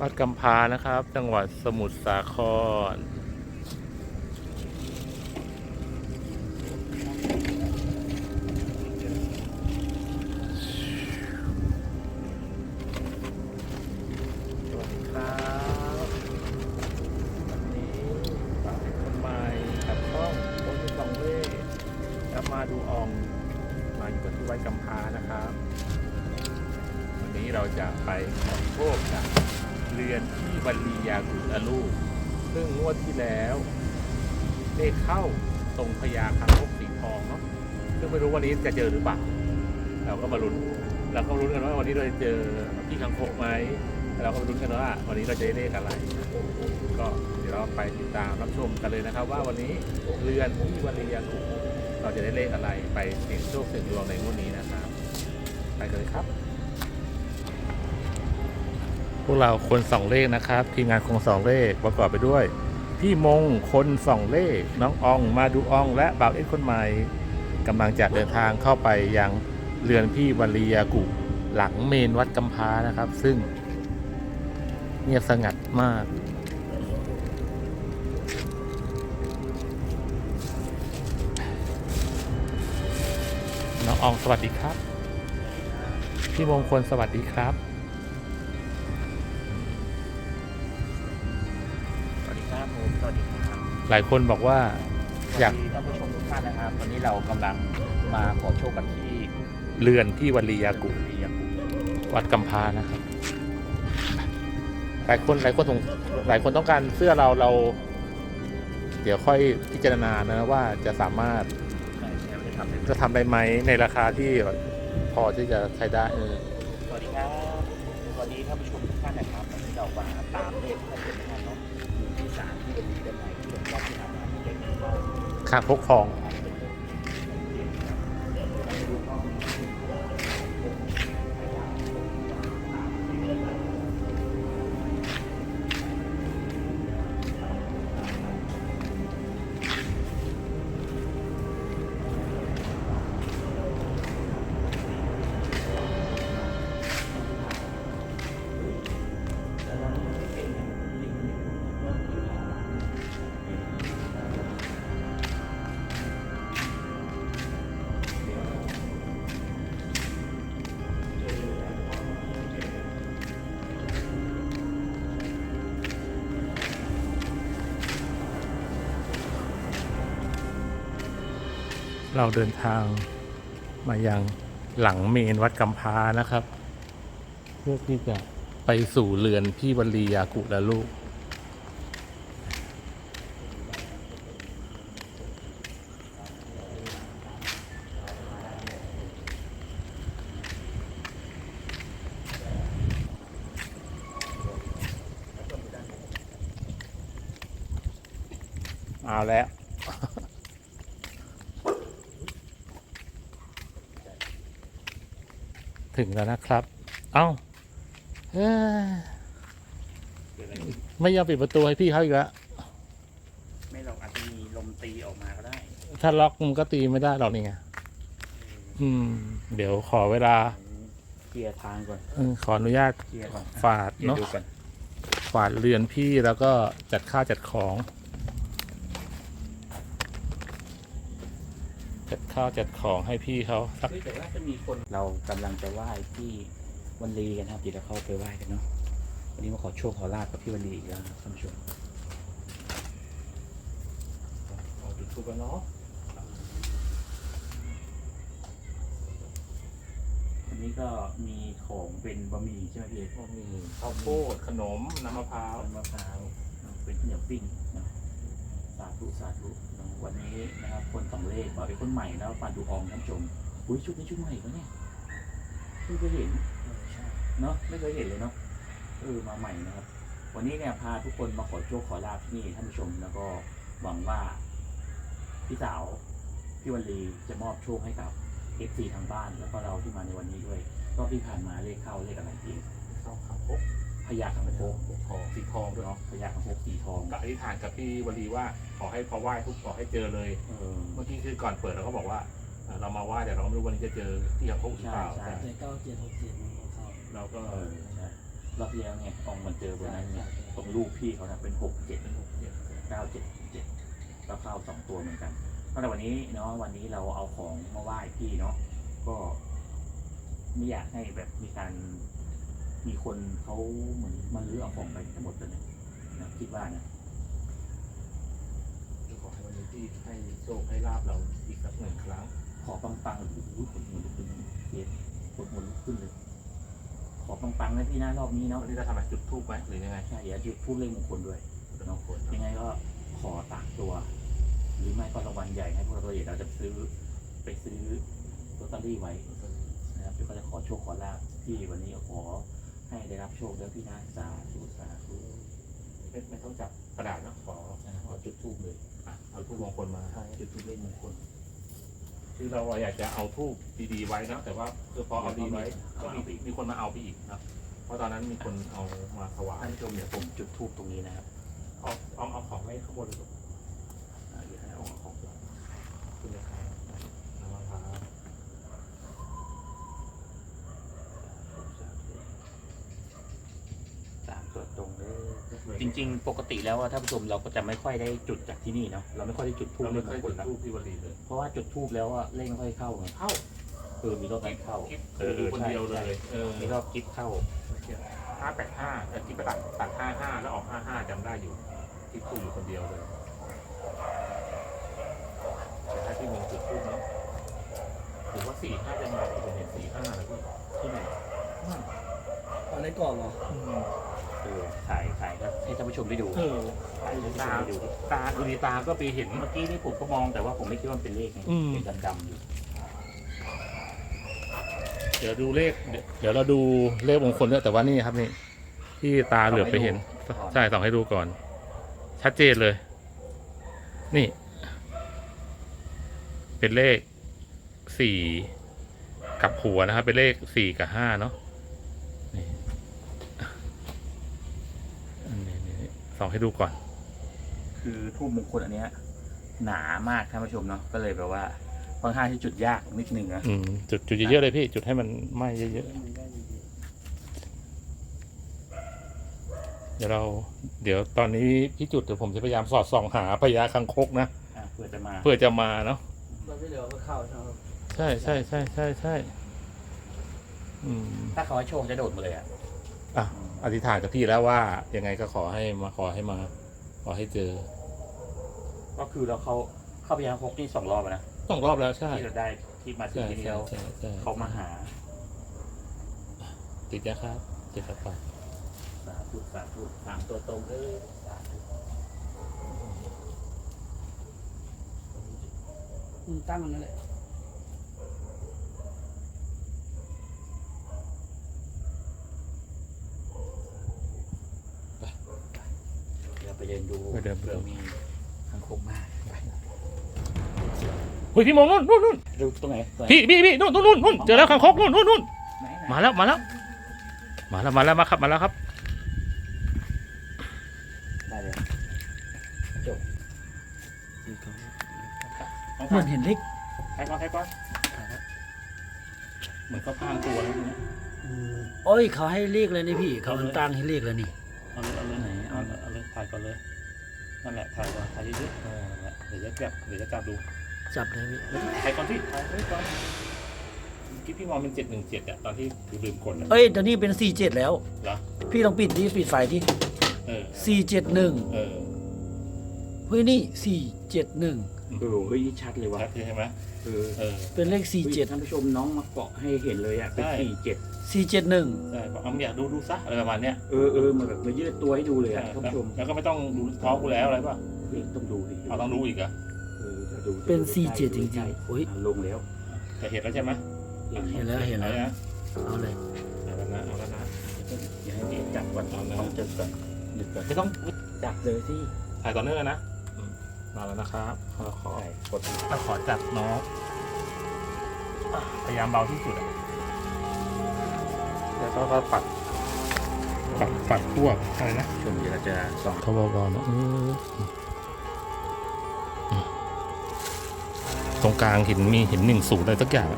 วัดกำพานะครับ จังหวัดสมุทรสาคร งพญาคังคกสีทองเนาะซึ่งไม่รู้วันนี้จะเจอหรือเปล่าเราก็มาลุ้นเราก็ลุ้นกันว่าวันนี้เราจะเจอพี่คังคกไหมเราก็มาลุ้นกันว่าวันนี้เราจะได้เลขอะไร ก็เดี๋ยวเราไปติดตามรับชมกันเลยนะครับ ว่าวันนี้เรือนที่บรรลียากุลเราจะได้เลขอะไรไปเสี่ยงโชคเสี่ยงดวงในงวดนี้นะครับ ไปกันเลยครับ พวกเราคนสองเลขนะครับ ทีมงานคงสองเลขประกอบไปด้วย พี่มงคนสองเลขน้องอองมาดูอองและบ่าวเอ็ดคนใหม่กำลังจะเดินทางเข้าไปยังเรือนพี่วลียากุหลังเมนวัดกำพานะครับ ซึ่งเงียบสงัดมาก น้องอองสวัสดีครับ พี่มงคลสวัสดีครับ ผมสวัสดีครับหลายคนบอกว่า อยาก สวัสดีท่านผู้ชมทุกท่านนะครับวันนี้เรากำลังมาขอโชคกันที่เรือนที่วลียากุ เรียงวัดกำพร้านะครับ หลายคนหลายคนสงหลายคนต้องการเสื้อเราเรา เดี๋ยวค่อยพิจารณานะว่าจะสามารถใช่ใช่จะทำเป็นจะทำได้ไหมในราคาที่พอที่จะใช้ได้เออสวัสดีครับวันนี้ท่านผู้ชมทุกท่านนะครับวันนี้เรามาตามเลขท่านเป็นท่านเนาะ อยู่ที่ศาลที่เป็นด้านในที่หลวงพ่อที่ทำมาที่เด็กเราข้างพกทอง เราเดินทางมายังหลังเมนวัดกำพานะครับ เพื่อที่จะไปสู่เรือนพี่วลียากุและลูก เอาแล้ว ถึงแล้วนะครับ เอ้าเอ้ยไม่ยอมปิดประตูให้พี่เขาอีกแล้วไม่หรอกอาจจะมีลมตีออกมาก็ได้ ถ้าล็อกมันก็ตีไม่ได้หรอกนี่ไงอืม เดี๋ยวขอเวลาเคลียร์ทางก่อนเออขออนุญาตเคลียร์ก่อนฝาดเดี๋ยวเนาะดูก่อนฝาดเรือนพี่แล้วก็จัดข้าวจัดของ จัด ข้าวจัดของให้พี่เขาสักเฮ้ยแต่ว่าจะมีคนเรากำลังจะไหว้ที่วันลีกันนะครับเดี๋ยวเราเข้าไปไหว้กันเนาะวันนี้มาขอโชคขอลาบกับพี่วันลีอีกแล้วนะครับท่านผู้ชมเอาจุดทูบกันเนาะวันนี้ก็มีของเป็นบะหมี่ใช่ไหมพี่เอกก็มีข้าวโพดขนมน้ำมะพร้าวเป็นมะพร้าวเป็นข้าวเหนียวปิ้งนะสาธุสาธุนะ วันนี้นะครับ คนสองเลขบอกเป็นคนใหม่แล้วปาดูอองท่านผู้ชมอุ้ยชุดนี้ชุดใหม่ปะเนี่ยไม่เคยเห็นเนาะไม่เคยเห็นเลยเนาะเออมาใหม่นะครับ วันนี้เนี่ยพาทุกคนมาขอโชคขอลาบที่นี่ท่านผู้ชมแล้วก็หวังว่าพี่สาวพี่วันลีจะมอบโชคให้กับเอฟซีทางบ้านแล้วก็เราที่มาในวันนี้ด้วย ก็ที่ผ่านมาเลขเข้าเลขอะไรพี่ข้าวขาพก พญาคังคกทองสีทองด้วยเนาะพญาคังคกสีทองกับอธิษฐานกับพี่วลีว่าขอให้พอไหว้ทุกขอให้เจอเลย เออ เมื่อกี้คือก่อนเปิดเราก็บอกว่าเอ่อเรามาไหว้แต่เราก็ไม่รู้วันนี้จะเจอที่คังคกหรือเปล่าใช่ใช่ แต่เจ็ดเก้าเจ็ดหกเจ็ดมันก็เข้าเราก็เออใช่รอบที่แล้วไงอองมันเจอบนนั้นไงตรงรูปพี่เขานะเป็นหกเจ็ด เป็นหกเจ็ดเก้าเจ็ดเจ็ดแล้วเข้าสองตัวเหมือนกันเพราะในวันนี้เนาะวันนี้เราเอาของมาไหว้พี่เนาะก็ไม่อยากให้แบบมีการ มีคนเขาเหมือนมันรื้อเอาของไปทั้งหมดเลยนะคิดว่านะขอให้วันนี้พี่ให้โชคให้ลาบเราอีกสักหนึ่งครั้ง ขอปังปังๆโอ้โหขนหัวลุกขึ้นเย็นขนหัวลุกขึ้นเลย ขอปังปังๆนะพี่นะรอบนี้เนาะวันนี้จะทำอะไรจุดทูบไหมหรือยังไงใช่อย่าจุดพูดเลขมงคลด้วยเป็นมงคลยังไงก็ขอตากตัว หรือไม่ก็รางวัลใหญ่ให้พวกเราตัวใหญ่เราจะซื้อไปซื้อลอตเตอรี่ไว้นะครับพี่ก็จะขอโชคขอลาบพี่วันนี้ก็ขอ ให้ได้รับโชคแล้วพี่นะสาธุสาธุไม่ไม่ต้องจับกระดาษนะขอขอจุดทูบเลยอะเอาทูบมงคลมาให้จุดทูบเลขมงคลคือเราอยากจะเอาทูบดีๆไว้นะแต่ว่าคือพอเอาดีไว้ก็มีมีคนมาเอาไปอีกนะเพราะตอนนั้นมีคนเอามาถวายท่านผู้ชมเดี๋ยวผมจุดทูบตรงนี้นะครับเอาเอาเอาของไว้ข้างบนเลยลูก อ่าเดี๋ยวให้เอาของ คุณนะครับน้ำมะพร้าว สามตัวตรงเลยจริง ๆ ปกติแล้วอะท่านผู้ชมเราก็จะไม่ค่อยได้จุดจากที่นี่เนาะเราไม่ค่อยได้จุดทูบเราเลไม่ขเคมยงคจุลนะดทูบที่วลีเลยเพราะว่าจุดทูบแล้วอะเลขไม่ค่อยเข้าไงเข้าเออมีรอบกิ๊บเข้ากิ๊บเออเออคนใช่เดียวเลใช่ยเออมีรอบกิ๊บเข้า ห้าแปดห้าแต่กิ๊บก็ตัดตัดห้าห้าแล้วออกห้าห้าจำได้อยู่กิ๊บทูบอยู่คนเดียวเลยแต่ถ้าที่มึงจุดทูบเนาะหรือว่าสี่ห้าจะมาผมเห็นสี่ห้าแล้วพี่ที่ไหน เอาในกล่องเหรอ เออถ่ายถ่ายก็ให้ท่านผู้ชมได้ดูเออถ่ายให้ท่านผู้ชมได้ดูตาดูดีตาก็ไปเห็นเมื่อกี้นี่ผมก็มองแต่ว่าผมไม่คิดว่ามันเป็นเลขไงอืม เป็นดำๆอยู่เดี๋ยวดูเลขเดี๋ยวเราดูเลขมงคลด้วยแต่ว่านี่ครับนี่ ที่ตาเหลือบไปเห็น ใช่ส่องให้ดูก่อน ชัดเจนเลย นี่ เป็นเลขสี่กับหัวนะครับ เป็นเลขสี่กับห้าเนาะนี่อันนี้นี่ ส่องให้ดูก่อน คือทูบมงคลอันเนี้ย หนามากท่านผู้ชมเนาะก็เลยแบบว่าค่อนข้างที่จุดยากนิดนึงนะอืมจุดจุดเยอะๆเลยพี่ จุดให้มันไหม้เยอะๆเดี๋ยวเรา เดี๋ยวตอนนี้พี่จุดเดี๋ยวผมจะพยายามสอดส่องหาพญาคังคกนะอะเพื่อจะมาเพื่อจะมาเนาะเราไม่เหลือก็เข้าใช่ไหมครับใช่ใช่ใช่ใช่ใช่อืม ถ้าเขาให้โชคจะโดดมาเลยอะอะ อธิษฐานกับพี่แล้วว่ายังไงก็ขอให้มาขอให้มา ขอให้เจอก็คือเราเขาเข้าไปยังคกนี่สองรอบอะนะต้องรอบแล้วใช่ที่เราได้ที่มาถึงใช่ที่นี่ใช่แล้วใช่ใช่เขามาหาติดนะครับติดครับไปสาธุสาธุสามตัวตรงเลยสาธุอืมตั้งมันนั่นแหละ เดี๋ยวไปเดินดู ไปเดินไป เผื่อดูมีทางคกมากไปเฮ้ยพี่มองนู่นนู่นนู่นดูตรงไหนตรงไหนพี่พี่พี่นู่นนู่นนู่นนู่นเจอแล้วคังคกนู่นนู่นนู่นไหนไหนมาแล้วมาแล้ว มาแล้วมาแล้วมาครับมาแล้วครับได้เลยเหมือนเห็นเล็กใครก่อนใครก่อนเหมือนเขาพรางตัวแล้วเนี่ยโอ้ยเขาให้เลขเลยนี่พี่ เขาตั้งให้เลขแล้วนี่ เอาเลยเอาเลยไหนเอาเอาเลยเอาเลยถ่ายก่อนเลย นั่นแหละถ่ายก่อนถ่ายเยอะๆเออนั่นแหละเดี๋ยวจะจับเดี๋ยวจะจับดูจับเลยพี่ถ่ายก่อนที่ถ่ายไว้ก่อนเมื่อกี้พี่มองเป็นเจ็ดหนึ่งเจ็ดอะตอนที่ลืมกดอะเอ้ยตอนนี้เป็น 47 แล้ว เหรอพี่ลองปิดดิปิดไฟที่เออ471 เออ เฮ้ยนี่ 471 เออเฮ้ยนี่ชัดเลยว่ะชัดใช่ไหมเออเออ เป็นเลขเฮ้ยท่านผู้ชมน้องมาเกาะให้เห็นเลยอะเป็นใช่ สี่เจ็ด47 471ใช่บอกเอาอยากดูดูซะอะไรประมาณเนี้ยเออเออมาแบบมายืดตัวให้ดูเลยใช่อะท่านแล้วผู้ชมแล้วก็ไม่ต้องดูท้องกูแล้วอะไรป่ะเฮ้ยต้องดูดิเอาต้องดูอีกเหรอะเออจะดูเป็นจะดูใกล้47 จริงใกล้ๆโอ้ยอะลงแล้วแต่เห็นแล้วใช่ไหมเห็นแล้วเห็นแล้วอานะเอาเลย เอาแล้วนะเอาแล้วนะอย่าให้พี่จับก่อนเอานะต้องจับก่อนหยุดก่อนไม่ต้องจับเลยสิถ่ายต่อเนื่องเลยนะอื มมาแล้วนะครับขอขอใช่กดถ้าขอจับน้องอะพยายามเบาที่สุดอะแล้วก็ก็ปัดปัดปัดพวกอะไรนะชมเดี๋ยวเราจะส่องเขาเบาๆนะเออตรงกลางเห็นมีเห็นหนึ่งศูนย์อะไรสักอย่าง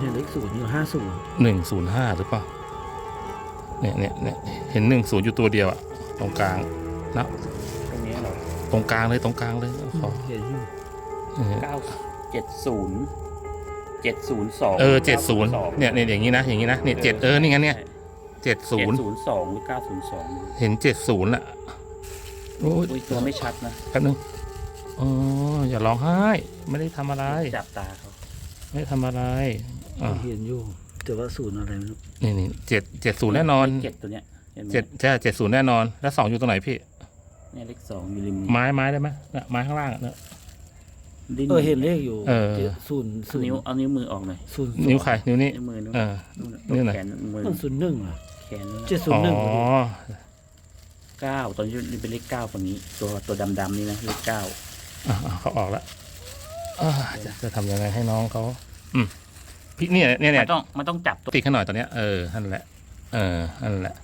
เห็นเลขศูนย์อยู่50หนึ่งศูนย์ห้าหรือเปล่าเนี่ยเนี่ยเนี่ยเห็นหนึ่งศูนย์อยู่ตัวเดียวอะตรงกลางนะ ตรงนี้เหรอตรงกลางเลยตรงกลางเลยขอเห็นอยู่เออเก้าเจ็ดศูนย์เจ็ดศูนย์สองเออเจ็ดศูนย์เนี่ยเนี่ยอย่างนี้นะอย่างนี้นะเนี่ยเจ็ดเออนี่ไงเนี่ยเจ็ดศูเจ็ดนย์ศูนย์สองหรือเก้าศูนย์สองเห็นเจ็ดศูนย์ละโอ้ยอุ้ยตัวไม่ชัดนะแป๊บนึงอ๋ออย่าร้องไห้ ไม่ได้ทำอะไรจับตาเขาไม่ได้ทำอะไรอ่าเห็นอยู่แต่ว่าศูนย์อะไรไม่รู้นี่นี่เจ็ดเจ็ดศูนย์แน่นอนเจ็ดตัวเนี้ยห็นไหมเจ็ดใช่เจ็ดศูนย์แน่นอน แล้วสองอยู่ตรงไหนพี่ เนี่ยเลขสองอยู่ริมไม้ไม้ได้ไหมน่ะไม้ข้างล่างอะเนี่ย ดิ้นเออเห็นเลขอยู่เออจ็ดศูนย์ศูนย์นิ้วเอานิ้วมือออกหน่อยศูนย์นิ้วใครนิ้วนี้ นิ้วมือนู้นเออนู่นนิ้วไหน แขนมือมันศูนย์หนึ่งอะแขนนู้นเจ็ดศูนอ๋ย์หนึ่งอเก้าตอนนี้เป็นเลขเก้าฝั่งนี้ ตัวตัวดำๆนี่นะเลขเก้าอะอะเขาออกแล้วอ่าจะจะทำยังไงให้น้องเขาอืมพี่เนี่ยเนี่ยเนี่ย มันต้องมันต้องจับตัวติดขึ้นหน่อยตอนเนี้ยเออนั่นแหละ เออนั่นแหละ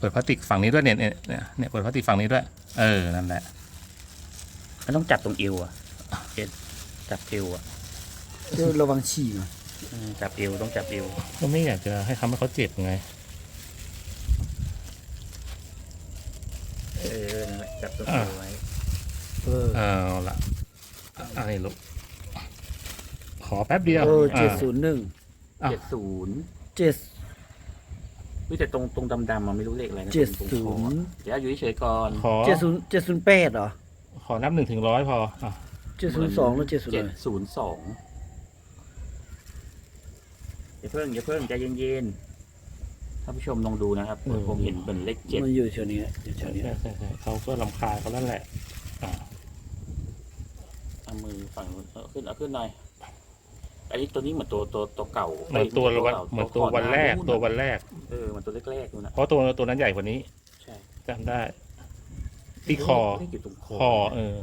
เปิดพลาสติกฝั่งนี้ด้วยเนี่ยเนี่ยเนี่ยเนี่ยเปิดพลาสติกฝั่งนี้ด้วย เออ นั่นแหละ มันต้องจับตรงเอวอะเอ็นจับเอวอะเดี๋ยวระวังฉี่นะเออจับเอวต้องจับเอวก็ไม่อยากจะให้ทำให้เขาเจ็บไง เออนั่นแหละจับตรงเอวไว้เออ เอาละอะไรลูกขอแป๊บเดียวเออเจ็ดอ่าศูนย์หนึ่งอะเจ็ดศูนย์เจ็ด วิแต่ตรงตรงดำๆมันไม่รู้เลขอะไรนะเจ็ดตรงศูคอนย์เดี๋ยวอยู่เฉยๆก่อน ขอเจ็ดศูนย์เจ็ดศูนย์แปดเหรอขอนับหนึ่งถึงร้อยพออะเจ็ดศูนย์สองหรือเจ็ดศูนย์เจ็อะดไรศูนย์สองอย่าเพิ่งอย่าเพิ่งใจเย็นๆท่านผู้ชมลองดูนะครับผมเห็นเป็นเลขเจ็ดมันอยู่แถวนี้อยู่แถใช่วนี้ใช่ใช่ใช่เขาก็ลำคาญเขาแล้วแหละอ่าเอามือฝั่งนู้นเอาขึ้นเอาขึ้นหน่อยอันนี้ตัวนี้เหมือนตัวตัวตัวเก่าเหมือนตัววันก่าเหมือนตัววันแรกก่อหาตัววันแรก เออ มันตัวแรกๆนู่นนะเพราะตัวตัวนั้นใหญ่กว่านี้ใช่จำได้ที่คอเลขอยู่ตรงคคออเออ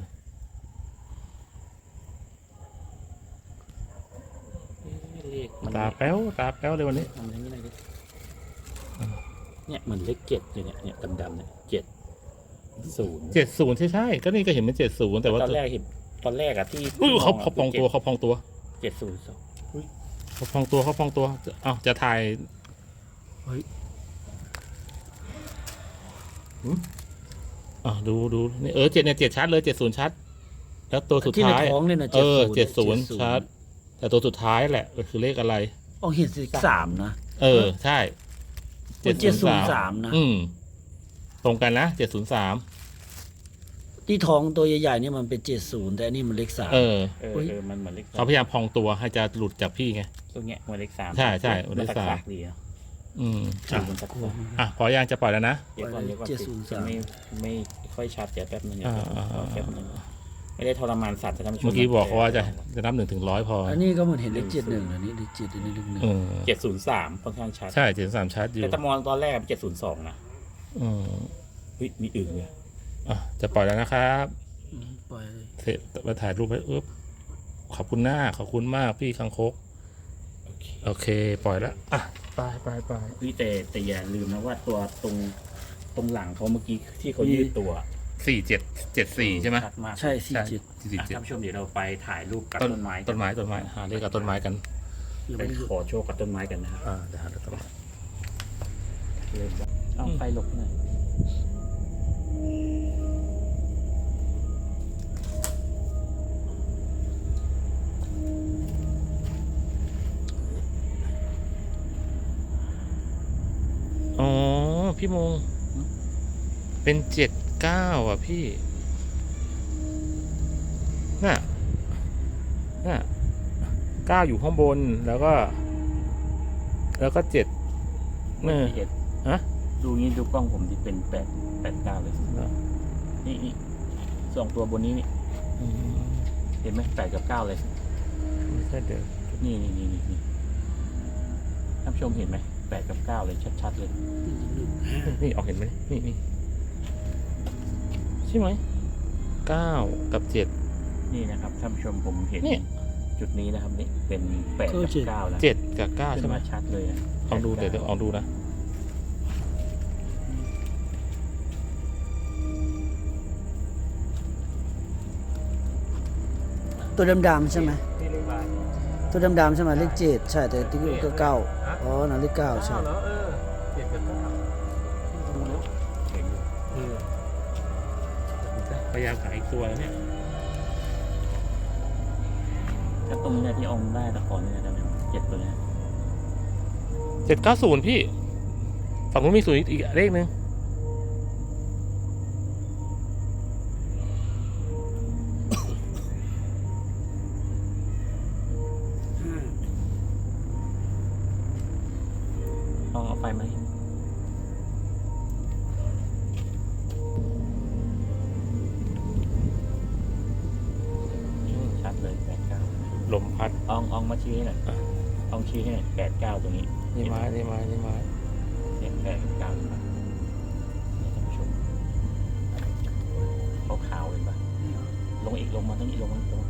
เลขมันตาแป้วตาแป้วเลยวันนี้ ทำอย่างนี้เลยดิเนี่ยเหมือนเลขเจ็ดอยู่เนี่ยเนี่ยดำๆเนี่ยเจ็ดศูนย์เจ็ดศูนย์ใช่ใช่ก็นี่ก็เห็นเป็นเจ็ดศูนย์แต่ว่าตอนแรกเห็นตอนแรกอะที่อุ้ยเขาเขาพองตัวเขาพองตัวเจ็ดศูนย์สองเขาพองตัวเขาพองตัว เอ้าจะถ่ายเฮ้ยหืม อะดูดูนี่เออเจ็ดเนี่ยเจ็ดชัดเลยเจ็ดศูนย์ชัด แล้วตัวสุดที่ในท้าย ท้องเนี่ยนะเออเจ็ดศูนย์ชัด แต่ตัวสุดท้ายแหละคือเลขอะไร อ๋อเห็นสิสามนะเออ ใช่เจ็ดศูนย์สามนะอืม ตรงกันนะเจ็ดศูนย์สามที่ท้องตัวใหญ่ๆเนี่ยมันเป็นเจ็ดศูนย์แต่อันนี้มันเลขสาม เออ เอออุ๊ย เออมันเหมือนเลขเขาพยายามพองตัวให้จะหลุดจากพี่ไงตรงเนี้ยเหมือนเลขสามใช่ใช่เหมือนเลขสามนดีอะ อืมชื่อะอมันสักกลัวมากอะพอยังจะปล่อยแล้วนะ เดี๋ยวก่อนเดี๋ยวก่อนเจ็ดศูนย์สาม ไม่ไม่ค่อยชัดเดี๋ยวแป๊บนึงเดี๋ยวอ่าอ่าขออ่าแป๊บนึงไม่ได้ทรมานสัตว์จะทำเมื่อกี้บอกเขาว่าจะจะนับหนึ่งถึงร้อยพออันนี้ก็เหมือนเห็นเลขเจ็ดหนึ่งอันนี้เลขเจ็ดอันนี้เลขหนึ่งเออเจ็ดศูนย์สามค่อนข้างชัดใช่เจ็ดสามชัดอยู่แต่ตะมอนตอนแรกเจ็ดศูนย์สองนะอืมเฮ้ยมีอึ่งเลยอะจะปล่อยแล้วนะครับอืมปล่อยเลยเสร็จมาถ่ายรูปให้อึ๊บขอบคุณหน้าขอบคุณมากพี่คังคก โอเคโอเค ปล่อยแล้วอะไปไปไปพี่แต่แต่อย่าลืมนะว่าตัวตรงตรงหลังเขาเมื่อกี้ที่เขายืดตัวสี่เจ็ดเจ็ดสี่ใช่ไหมชัดมากใช่สี่ใช่เจ็ดสี่อะเจ็ดท่านผู้ชมเดี๋ยวเราไปถ่ายรูปกับต้นต้นไม้ต้นไม้ต้นไม้หาเลขกับต้นไม้กันยังไปไม่ได้ขอโชคกับต้นไม้กันนะครับอ่าเดี๋ยวหาต้นไม้เริ่มแล้วเอาอืมไฟหลบหน่อย พี่มง เป็นเจ็ดเก้าอะพี่ น่ะ น่ะเก้าอยู่ข้างบนแล้วก็ แล้วก็เจ็ดเนอพี่เอ็ดฮะ ดูงี้ดูกล้องผมที่เป็นแปดแปดเก้าเลยนี่นี่สองตัวบนนี้นี่อืมเห็นไหมแปดกับเก้าเลยไม่ใช่เดี๋ยวนี่นี่นี่นี่นี่ท่านผู้ชมเห็นไหม แปดกับเก้าเลยชัดๆเลย นี่ออกเห็นไหมนี่นี่ใช่ไหมเก้ากับเจ็ด นี่นะครับท่านผู้ชมผมเห็น เนี่ย จุดนี้นะครับนี่เป็นแปดกับเก้าแล้วเจ็ดกับเก้าขึ้ใช่นไหมมาชัดเลยอะลองดูเดี๋ยวเดี๋ยวลองดูนะตัวดำๆใช่ไหมนี่เลขอะไร ตัวดำๆใช่ไหมเลขเจ็ดใช่แต่ที่ก็เก้าอ๋อนาฬิกาใช่เหรอเออเจ็ดกับเก้าดูแพยายามขายอีกตัวเนี่ยถ้าตรงเนี้ยที่อมได้แต่กอนเนี่ยจะเป็นเจ็ดตัวเนี้ยเจ็ดเก้าศูนย์พี่ฝั่งนู้นมีศูนย์อีกเลขหนึ่ง ไปไหมอืมชัดเลยแปดเก้าลมพัดอองอองมาชี้ให้หน่อยอองชี้ให้หน่อยแปดเก้าตรงนี้นี่ไม้นี่ไม้นี่ไม้เนี่ยแปดเก้านี่นะเนี่ยท่านผู้ชมขาวขาวๆเห็นปะลงอีกลงมาตรงนี้ลงมาตรง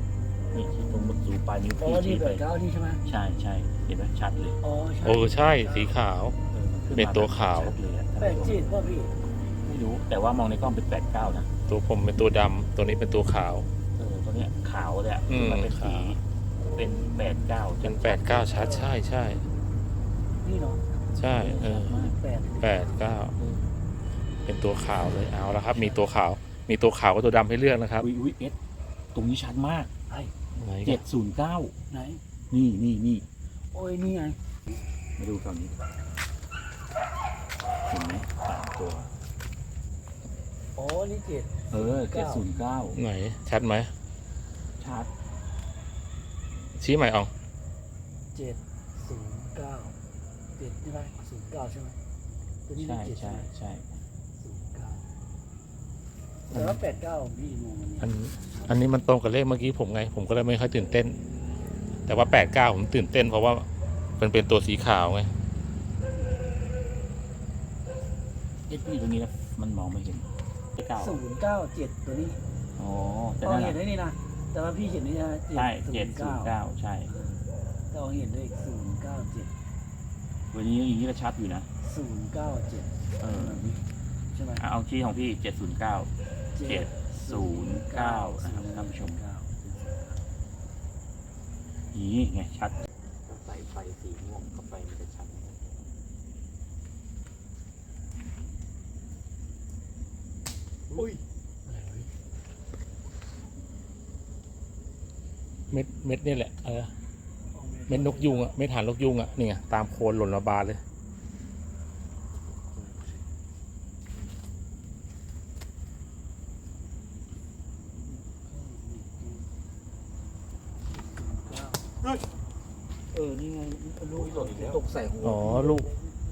นี่ที่ตรงบนสูปลายนิ้วอ๋อพี่นี่ชี้แบไปบเก้านี่ใช่ไหมใช่ใช่เห็นไหมชัดเลย อ๋อใช่ โอ้ใช่สีขาวออมัขึ้ เป็นตัวขาวชัดเลยอะท่านแปดผู้ชเจ็มดป่ะพี่ไม่รู้ แต่ว่ามองในกล้องเป็นแปดเก้านะตัวผมเป็นตัวดำตัวนี้เป็นตัวขาว เออตัวเนี้ยขาวเลยอะอืมมันเป็นสีขาว เป็นแปดเก้าเป็นแปดเก้าชัดใช่ใช่นี่เนาะใช่เออมากแปดแปดเก้าเป็นตัวขาวเลยเอาละครับ มีตัวขาว มีตัวขาวกับตัวดำให้เลือกนะครับอุ้ยอุ้ยเอสตรงนี้ชัดมากไหนกัเจ็นดศูนย์เก้าไหน นี่นี่นี่โอ้ยนี่ไงมาดูฝั่งนี้ เห็นไหมสามตัว อ๋อนี่เจ็ด เออเจ็ดศูนย์เก้าไหนชัดไหมชัดชี้ใหม่อองเจ็ดศูนย์เก้าเจ็ดใช่ไหมศูนย์เก้าใช่ไหมตัวนี้ใช่เจ็ดใช่ใช่ศูนย์เก้าแต่ว่าแปดเก้าพี่มองอันนี้อันอันนี้มันตรงกับเลขเมื่อกี้ผมไง ผมก็เลยไม่ค่อยตื่นเต้น แต่ว่าแปดเก้าผมตื่นเต้นเพราะว่ามันเป็นตัวสีขาวไง เอสพี่ตรงนี้นะมันมองไม่เห็นเก้าศูนย์เก้าเจ็ดตัวนี้อ๋อแต่ตอนนั่นเห็นน่ะได้นี่นะแต่ว่าพี่เห็นนี่นะใช่ศูเจ็ดนย์ศูนเก้าย์เก้าใช่ ตอนเห็นได้ศูนย์เก้าเจ็ดวันนี้อย่างนี้ก็ชัดอยู่นะ ศูนย์เก้าเจ็ดเออใช่ไหมอะเอาชี้ของพี่เจ็ดศูนย์เก้า เจ็ดศูนย์เก้านะครับท่านผู้ชม เก้านี่ไงชัดใส่ไฟสีม่วงเข้าไปมันจะชัด อุ้ยเม็ดเม็ดนี่แหละเออเม็ดนกยุงอะเม็ดหานนกยุงอะนี่ไงตามโคนหล่นระบาดเลยเออ นี่ไงลูกตกใส่หัวอ๋อลูก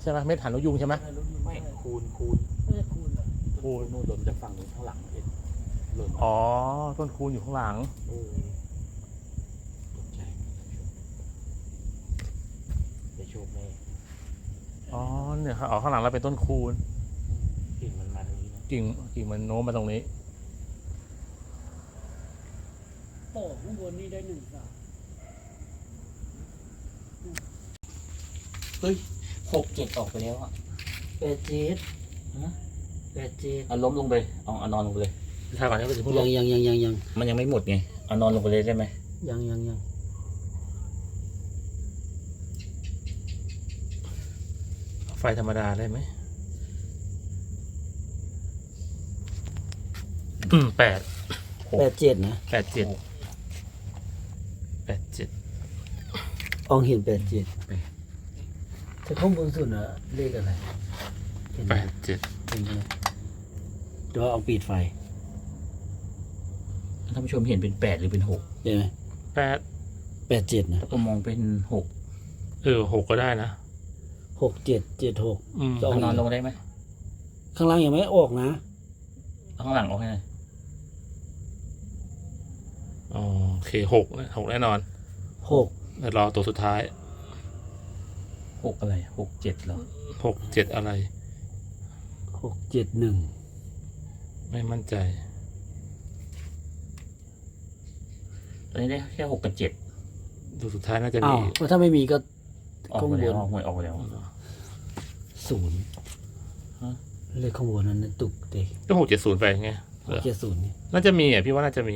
ใช่ไหมเม็ดหานนกยุงใช่ไหมไม่คูณคูณไม่ใช่คูณเหรอ คูณนู่นหล่นจากฝั่งนู้นข้างหลังเห็นหล่นอ๋อ ต้นคูณอยู่ข้างหลัง เออตกใจได้โชคแน่อ๋อ เนี่ยครับอ๋อข้างหลังเราเป็นต้นคูณกิ่งมันมาทางนี้นะกิ่งกิ่งมันโน้มมาตรงนี้ โป่งข้างบนนี่ได้หนึ่งสามหกเจ็ดออกไปแล้วอะแปดเจ็ดฮะ แปดเจ็ดเอาล้มลงไปเอาเอานอนลงไปเลยถ้าก่อนที่เราจะพูดยังยังยังยังยังมันยังไม่หมดไงเอานอนลงไปเลยได้ไหมยังยังยังไฟธรรมดาได้ไหมอืมแปดแปดเจ็ดนะแปดเจ็ดแปดเจ็ดอองเห็นแปดเจ็ดแต่ข้างบนสุดอะเลขอะไรเห็นไหแปมดเจ็ดเห็นไหมเดี๋ยวเอาปิดไฟท่านผู้ชมเห็นเป็นแปดหรือเป็นหกเห็นไหมแปดแปดเจ็ดนะแล้วก็มองเป็นหกเออหกก็ได้นะหกเจ็ดเจ็ดหก อืมสองเอานอนลงได้ไหมข้างล่างยังไม่ออกนะเอาข้างหลังออกให้หน่อยอ๋อโอเคหกนะหกแน่นอนหกเดี๋ยวรอตัวสุดท้ายหกอะไรหกเจ็ดเหรอหกเจ็ดอะไรหกเจ็ดหนึ่ง ไม่มั่นใจ ตอนนี้ได้แค่หกกับเจ็ดตัวสุดท้ายน่าจะอ้ามีวแล้วถ้าไม่มีก็ออกข้างไปบแล้วนหวยออกไปแล้ว ศูนย์ฮะ เลขข้างบนนั้นนะตุกเตะก็หกเจ็ดศูนย์ไปไงหกเจ็ดศูนย์นี่น่าจะมีอะพี่ว่าน่าจะมี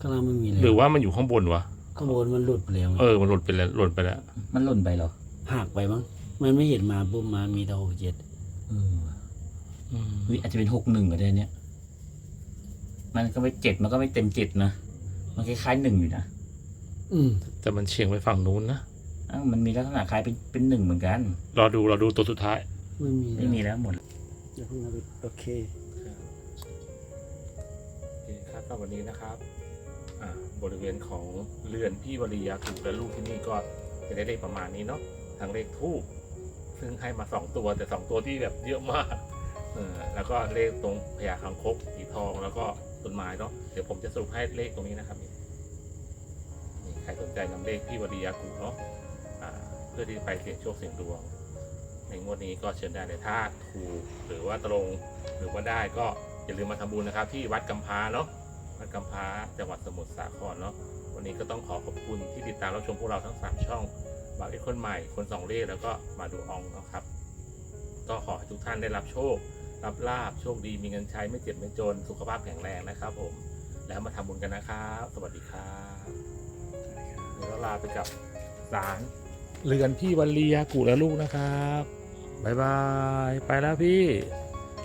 ข้างล่างไม่มีเลยหรือว่ามันอยู่ข้างบนวะข้างบนมันหลุดไปแล้วไงเออมันหล่นไปแล้วหล่นไปแล้วมันหล่นไปเหรอหักไปมั้งมันไม่เห็นมาปุ๊บมามีแต่หกเจ็ดเออ อืมเฮ้ยอาจจะเป็นหกหนึ่งก็ได้เนี่ย มันก็ไม่เจ็ดมันก็ไม่เต็มเจ็ดนะ มันคล้ายๆหนึ่งอยู่นะอืม แต่มันเฉียงไปฝั่งนู้นนะอ้าวมันมีลักษณะคล้ายเป็นเป็นหนึ่งเหมือนกัน รอดูรอดูตัวสุดท้าย ไม่มีไม่มีแล้วหมดเดี๋ยวเพิ่งเอาไปโอเคโอเคครับสำหรับวันนี้นะครับ อ่า บริเวณของเรือนพี่วรียาถูกและลูกที่นี่ก็จะได้เลขประมาณนี้เนาะ ทางเลขทูบซึ่งให้มาสองตัวแต่สองตัวที่แบบเยอะมาก เออแล้วก็เลขตรงพญาคังคกสีทองแล้วก็ต้นไม้เนาะเดี๋ยวผมจะสรุปให้เลขตรงนี้นะครับนี่ใครสนใจนำเลขพี่วรียาถูเนาะเพื่อที่ไปเสี่ยงโชคเสี่ยงดวง ในงวดนี้ก็เชิญได้เลยถ้าถูกหรือว่าตรงหรือว่าได้ก็อย่าลืมมาทำบุญนะครับ ที่วัดกำพร้าเนาะวัดกำพร้าจังหวัดสมุทรสาครเนาะวันนี้ก็ต้องขอขอบคุณที่ติดตามรับชมพวกเราทั้ง 3 ช่องบ่าวเอกคนใหม่คนสองเลขแล้วก็มาดูอองนะครับ ก็ขอให้ทุกท่านได้รับโชค รับลาบโชคดีมีเงินใช้ไม่เจ็บไม่จนสุขภาพแข็งแรงนะครับ ผม แล้วมาทำบุญกันนะครับ สวัสดีครับเดี๋ยวเราลาไปกับสารเรือนพี่วันเลียกูและลูกนะครับบายบาย ไปแล้วพี่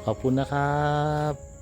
ขอบคุณนะครับ